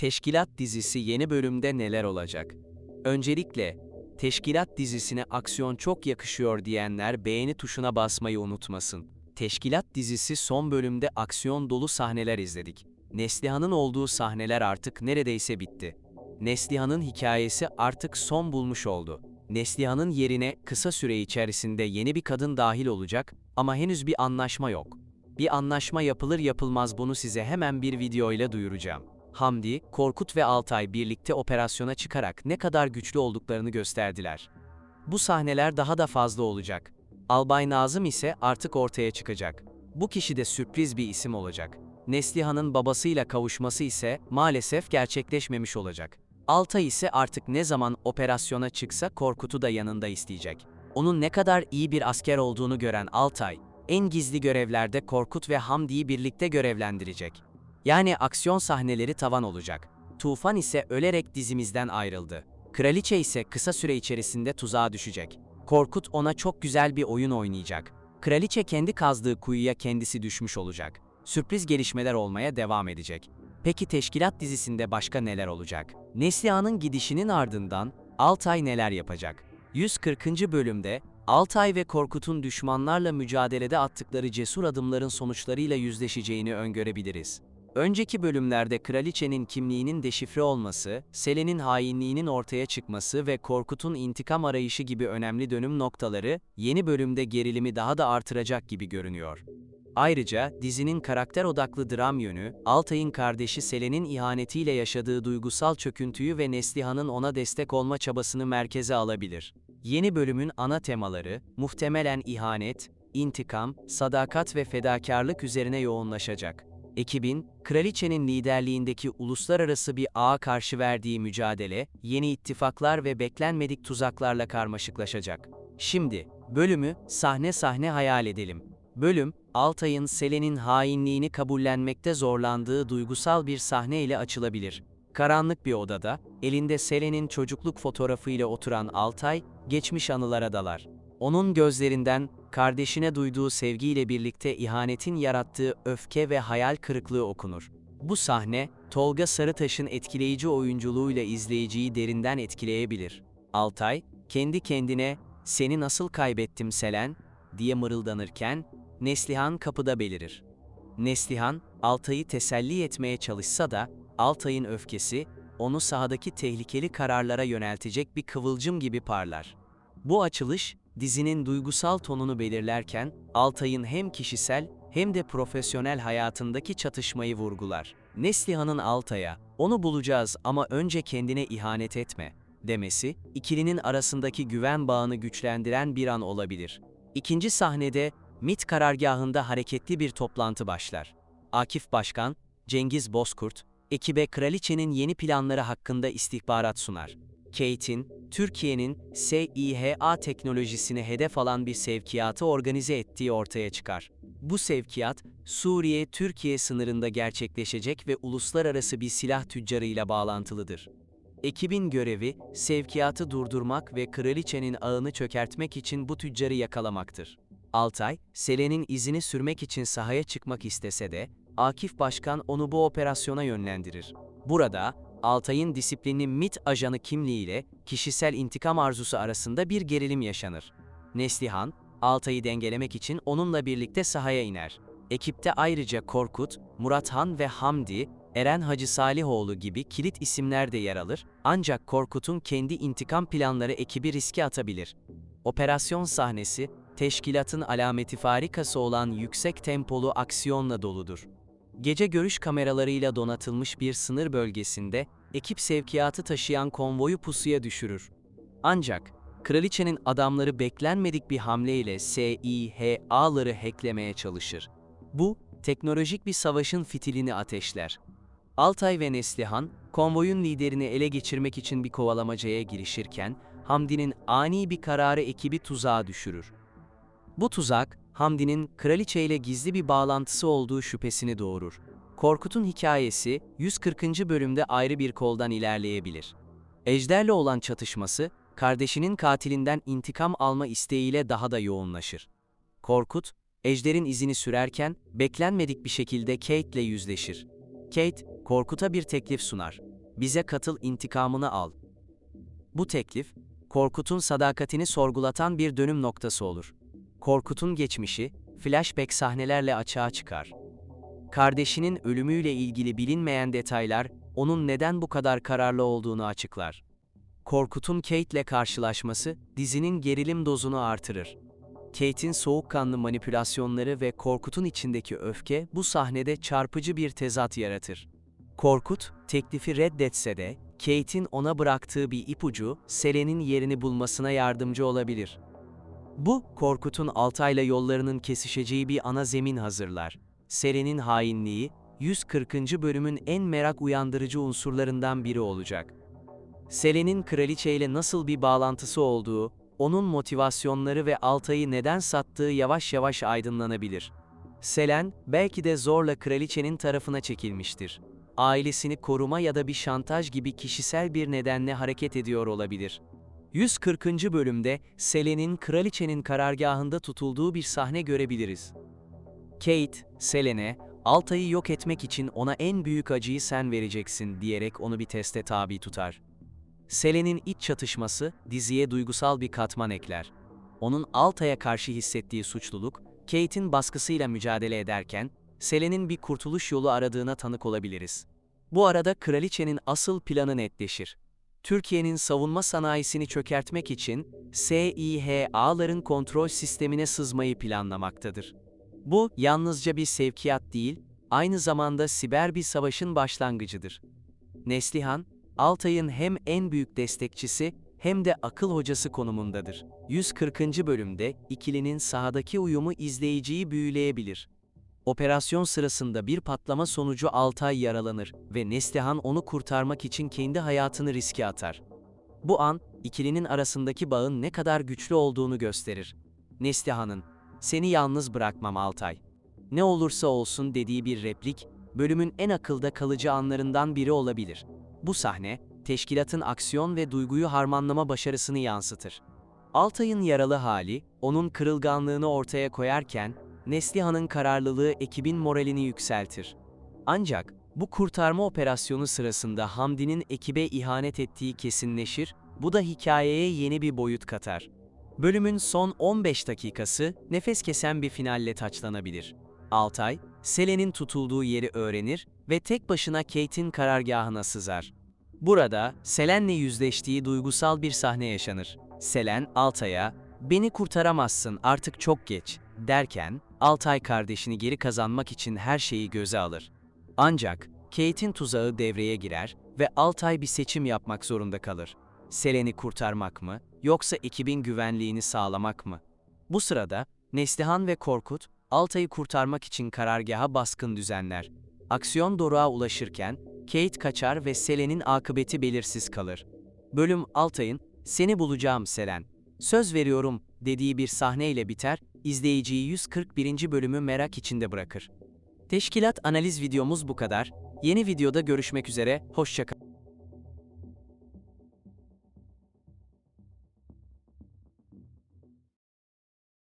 Teşkilat dizisi yeni bölümde neler olacak? Öncelikle, Teşkilat dizisine aksiyon çok yakışıyor diyenler beğeni tuşuna basmayı unutmasın. Teşkilat dizisi son bölümde aksiyon dolu sahneler izledik. Neslihan'ın olduğu sahneler artık neredeyse bitti. Neslihan'ın hikayesi artık son bulmuş oldu. Neslihan'ın yerine kısa süre içerisinde yeni bir kadın dahil olacak ama henüz bir anlaşma yok. Bir anlaşma yapılır yapılmaz bunu size hemen bir video ile duyuracağım. Hamdi, Korkut ve Altay birlikte operasyona çıkarak ne kadar güçlü olduklarını gösterdiler. Bu sahneler daha da fazla olacak. Albay Nazım ise artık ortaya çıkacak. Bu kişi de sürpriz bir isim olacak. Neslihan'ın babasıyla kavuşması ise maalesef gerçekleşmemiş olacak. Altay ise artık ne zaman operasyona çıksa Korkut'u da yanında isteyecek. Onun ne kadar iyi bir asker olduğunu gören Altay, en gizli görevlerde Korkut ve Hamdi'yi birlikte görevlendirecek. Yani aksiyon sahneleri tavan olacak. Tufan ise ölerek dizimizden ayrıldı. Kraliçe ise kısa süre içerisinde tuzağa düşecek. Korkut ona çok güzel bir oyun oynayacak. Kraliçe kendi kazdığı kuyuya kendisi düşmüş olacak. Sürpriz gelişmeler olmaya devam edecek. Peki teşkilat dizisinde başka neler olacak? Neslihan'ın gidişinin ardından Altay neler yapacak? 140. bölümde Altay ve Korkut'un düşmanlarla mücadelede attıkları cesur adımların sonuçlarıyla yüzleşeceğini öngörebiliriz. Önceki bölümlerde kraliçenin kimliğinin deşifre olması, Selen'in hainliğinin ortaya çıkması ve Korkut'un intikam arayışı gibi önemli dönüm noktaları, yeni bölümde gerilimi daha da artıracak gibi görünüyor. Ayrıca dizinin karakter odaklı dram yönü, Altay'ın kardeşi Selen'in ihanetiyle yaşadığı duygusal çöküntüyü ve Neslihan'ın ona destek olma çabasını merkeze alabilir. Yeni bölümün ana temaları, muhtemelen ihanet, intikam, sadakat ve fedakarlık üzerine yoğunlaşacak. Ekibin, kraliçenin liderliğindeki uluslararası bir ağa karşı verdiği mücadele, yeni ittifaklar ve beklenmedik tuzaklarla karmaşıklaşacak. Şimdi, bölümü sahne sahne hayal edelim. Bölüm, Altay'ın Selen'in hainliğini kabullenmekte zorlandığı duygusal bir sahne ile açılabilir. Karanlık bir odada, elinde Selen'in çocukluk fotoğrafıyla oturan Altay, geçmiş anılara dalar. Onun gözlerinden, kardeşine duyduğu sevgiyle birlikte ihanetin yarattığı öfke ve hayal kırıklığı okunur. Bu sahne, Tolga Sarıtaş'ın etkileyici oyunculuğuyla izleyiciyi derinden etkileyebilir. Altay, kendi kendine, seni nasıl kaybettim Selen, diye mırıldanırken, Neslihan kapıda belirir. Neslihan, Altay'ı teselli etmeye çalışsa da, Altay'ın öfkesi, onu sahadaki tehlikeli kararlara yöneltecek bir kıvılcım gibi parlar. Bu açılış, dizinin duygusal tonunu belirlerken, Altay'ın hem kişisel hem de profesyonel hayatındaki çatışmayı vurgular. Neslihan'ın Altay'a, onu bulacağız ama önce kendine ihanet etme, demesi, ikilinin arasındaki güven bağını güçlendiren bir an olabilir. İkinci sahnede, MIT karargahında hareketli bir toplantı başlar. Akif Başkan, Cengiz Bozkurt, ekibe kraliçenin yeni planları hakkında istihbarat sunar. Kate'in, Türkiye'nin SİHA teknolojisini hedef alan bir sevkiyatı organize ettiği ortaya çıkar. Bu sevkiyat, Suriye-Türkiye sınırında gerçekleşecek ve uluslararası bir silah tüccarıyla bağlantılıdır. Ekibin görevi, sevkiyatı durdurmak ve kraliçenin ağını çökertmek için bu tüccarı yakalamaktır. Altay, Selen'in izini sürmek için sahaya çıkmak istese de, Akif Başkan onu bu operasyona yönlendirir. Burada, Altay'ın disiplinli MIT ajanı kimliğiyle kişisel intikam arzusu arasında bir gerilim yaşanır. Neslihan, Altay'ı dengelemek için onunla birlikte sahaya iner. Ekipte ayrıca Korkut, Murathan ve Hamdi, Eren Hacı Salihoğlu gibi kilit isimler de yer alır, ancak Korkut'un kendi intikam planları ekibi riske atabilir. Operasyon sahnesi, teşkilatın alameti farikası olan yüksek tempolu aksiyonla doludur. Gece görüş kameralarıyla donatılmış bir sınır bölgesinde, ekip sevkiyatı taşıyan konvoyu pusuya düşürür. Ancak, kraliçenin adamları beklenmedik bir hamleyle SİHA'ları hacklemeye çalışır. Bu, teknolojik bir savaşın fitilini ateşler. Altay ve Neslihan, konvoyun liderini ele geçirmek için bir kovalamacaya girişirken, Hamdi'nin ani bir kararı ekibi tuzağa düşürür. Bu tuzak, Hamdi'nin kraliçe ile gizli bir bağlantısı olduğu şüphesini doğurur. Korkut'un hikayesi 140. bölümde ayrı bir koldan ilerleyebilir. Ejder'le olan çatışması, kardeşinin katilinden intikam alma isteğiyle daha da yoğunlaşır. Korkut, Ejder'in izini sürerken beklenmedik bir şekilde Kate ile yüzleşir. Kate, Korkut'a bir teklif sunar. bize katıl intikamını al. Bu teklif, Korkut'un sadakatini sorgulatan bir dönüm noktası olur. Korkut'un geçmişi, flashback sahnelerle açığa çıkar. Kardeşinin ölümüyle ilgili bilinmeyen detaylar, onun neden bu kadar kararlı olduğunu açıklar. Korkut'un Kate'le karşılaşması, dizinin gerilim dozunu artırır. Kate'in soğukkanlı manipülasyonları ve Korkut'un içindeki öfke bu sahnede çarpıcı bir tezat yaratır. Korkut, teklifi reddetse de, Kate'in ona bıraktığı bir ipucu, Selen'in yerini bulmasına yardımcı olabilir. Bu, Korkut'un Altay'la yollarının kesişeceği bir ana zemin hazırlar. Selen'in hainliği, 140. bölümün en merak uyandırıcı unsurlarından biri olacak. Selen'in kraliçeyle nasıl bir bağlantısı olduğu, onun motivasyonları ve Altay'ı neden sattığı yavaş yavaş aydınlanabilir. Selen, belki de zorla kraliçenin tarafına çekilmiştir. Ailesini koruma ya da bir şantaj gibi kişisel bir nedenle hareket ediyor olabilir. 140. bölümde Selen'in kraliçenin karargahında tutulduğu bir sahne görebiliriz. Kate, Selen'e, Altay'ı yok etmek için ona en büyük acıyı sen vereceksin diyerek onu bir teste tabi tutar. Selen'in iç çatışması diziye duygusal bir katman ekler. Onun Altay'a karşı hissettiği suçluluk, Kate'in baskısıyla mücadele ederken, Selen'in bir kurtuluş yolu aradığına tanık olabiliriz. Bu arada kraliçenin asıl planı netleşir. Türkiye'nin savunma sanayisini çökertmek için SİHA'ların kontrol sistemine sızmayı planlamaktadır. Bu yalnızca bir sevkiyat değil, aynı zamanda siber bir savaşın başlangıcıdır. Neslihan, Altay'ın hem en büyük destekçisi hem de akıl hocası konumundadır. 140. bölümde ikilinin sahadaki uyumu izleyiciyi büyüleyebilir. Operasyon sırasında bir patlama sonucu Altay yaralanır ve Neslihan onu kurtarmak için kendi hayatını riske atar. Bu an, ikilinin arasındaki bağın ne kadar güçlü olduğunu gösterir. Neslihan'ın, seni yalnız bırakmam Altay. Ne olursa olsun dediği bir replik, bölümün en akılda kalıcı anlarından biri olabilir. Bu sahne, teşkilatın aksiyon ve duyguyu harmanlama başarısını yansıtır. Altay'ın yaralı hali, onun kırılganlığını ortaya koyarken, Neslihan'ın kararlılığı ekibin moralini yükseltir. Ancak, bu kurtarma operasyonu sırasında Hamdi'nin ekibe ihanet ettiği kesinleşir, bu da hikayeye yeni bir boyut katar. Bölümün son 15 dakikası, nefes kesen bir finalle taçlanabilir. Altay, Selen'in tutulduğu yeri öğrenir ve tek başına Kate'in karargahına sızar. Burada, Selen'le yüzleştiği duygusal bir sahne yaşanır. Selen, Altay'a, ''Beni kurtaramazsın, artık çok geç.'' derken, Altay kardeşini geri kazanmak için her şeyi göze alır. Ancak, Kate'in tuzağı devreye girer ve Altay bir seçim yapmak zorunda kalır. Selen'i kurtarmak mı, yoksa ekibin güvenliğini sağlamak mı? Bu sırada, Neslihan ve Korkut, Altay'ı kurtarmak için karargaha baskın düzenler. Aksiyon doruğa ulaşırken, Kate kaçar ve Selen'in akıbeti belirsiz kalır. Bölüm Altay'ın, seni bulacağım Selen, söz veriyorum dediği bir sahneyle biter, izleyiciyi 141. bölümü merak içinde bırakır. Teşkilat analiz videomuz bu kadar. Yeni videoda görüşmek üzere, hoşçakalın.